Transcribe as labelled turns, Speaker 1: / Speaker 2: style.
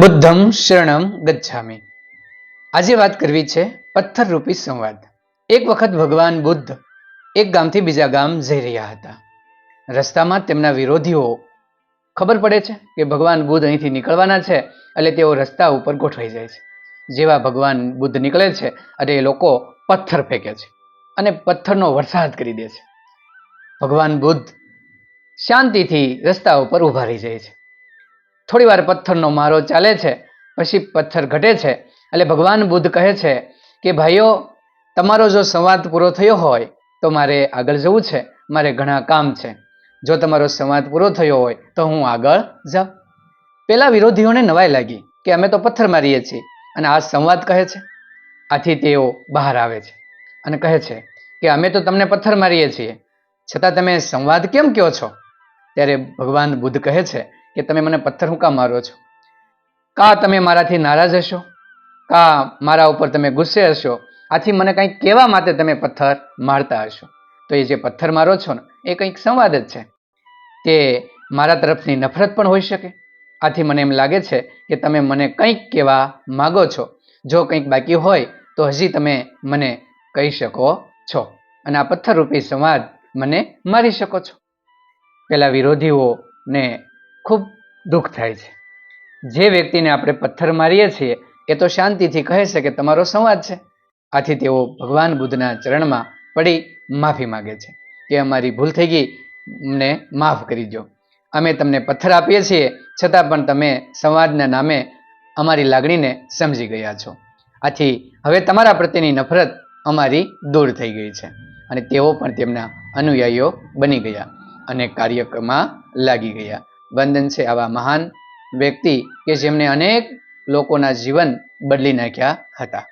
Speaker 1: બુદ્ધમ શરણમ ગચ્છામી. આજે વાત કરવી છે પથ્થર રૂપી સંવાદ. એક વખત ભગવાન બુદ્ધ એક ગામથી બીજા ગામ જઈ રહ્યા હતા. રસ્તામાં તેમના વિરોધીઓ, ખબર પડે છે કે ભગવાન બુદ્ધ અહીંથી નીકળવાના છે એટલે તેઓ રસ્તા ઉપર ગોઠવાઈ જાય છે. જેવા ભગવાન બુદ્ધ નીકળે છે અને એ લોકો પથ્થર ફેંકે છે અને પથ્થરનો વરસાદ કરી દે છે. ભગવાન બુદ્ધ શાંતિથી રસ્તા ઉપર ઊભા રહી જાય છે. થોડી વાર પથ્થરનો મારો ચાલે છે, પછી પથ્થર ઘટે છે. એટલે ભગવાન બુદ્ધ કહે છે કે, ભાઈઓ, તમારો જો સંવાદ પૂરો થયો હોય, તો મારે આગળ જવું છે. મારે ઘણા કામ છે. જો તમારો સંવાદ પૂરો થયો હોય, તો હું આગળ જાઉં. પેલા વિરોધીઓને નવાઈ લાગી કે, અમે તો પથ્થર મારીએ છીએ. અને આ સંવાદ કહે છે. આથી તેઓ બહાર આવે છે અને કહે છે કે, અમે તો તમને પથ્થર મારીએ છીએ. છતાં તમે સંવાદ કેમ કહો છો? ત્યારે ભગવાન બુદ્ધ કહે છે કે તમે મને પથ્થર હું કામ મારો છો? કા તમે મારાથી નારાજ હશો? કા મારા ઉપર તમે ગુસ્સે હશો? આથી મને કંઈક કહેવા માટે તમે પથ્થર મારતા હશો. તો એ જે પથ્થર મારો છો ને, એ કંઈક સંવાદ જ છે કે મારા તરફની નફરત પણ હોઈ શકે. આથી મને એમ લાગે છે કે તમે મને કંઈક કહેવા માગો છો. જો કંઈક બાકી હોય, તો હજી તમે મને કહી શકો છો અને આ પથ્થરરૂપી સંવાદ મને મારી શકો છો. પેલા વિરોધીઓને ખૂબ દુઃખ થાય છે. જે વ્યક્તિને આપણે પથ્થર મારીએ છીએ, એ તો શાંતિથી કહે છે કે તમારો સંવાદ છે. આથી તેઓ ભગવાન બુદ્ધના ચરણમાં પડી માફી માગે છે. કે અમારી ભૂલ થઈ ગઈ, અમને માફ કરી દો અમે તમને પથ્થર આપીએ છીએ, છતાં પણ તમે સંવાદના નામે અમારી લાગણીને સમજી ગયા છો. આથી હવે તમારા પ્રત્યેની નફરત અમારી દૂર થઈ ગઈ છે. અને તેઓ પણ તેમના અનુયાયીઓ બની ગયા અને કાર્યક્રમમાં લાગી ગયા. વંદન છે આવા મહાન વ્યક્તિ કે જેમણે અનેક લોકોના જીવન બદલી નાખ્યા હતા.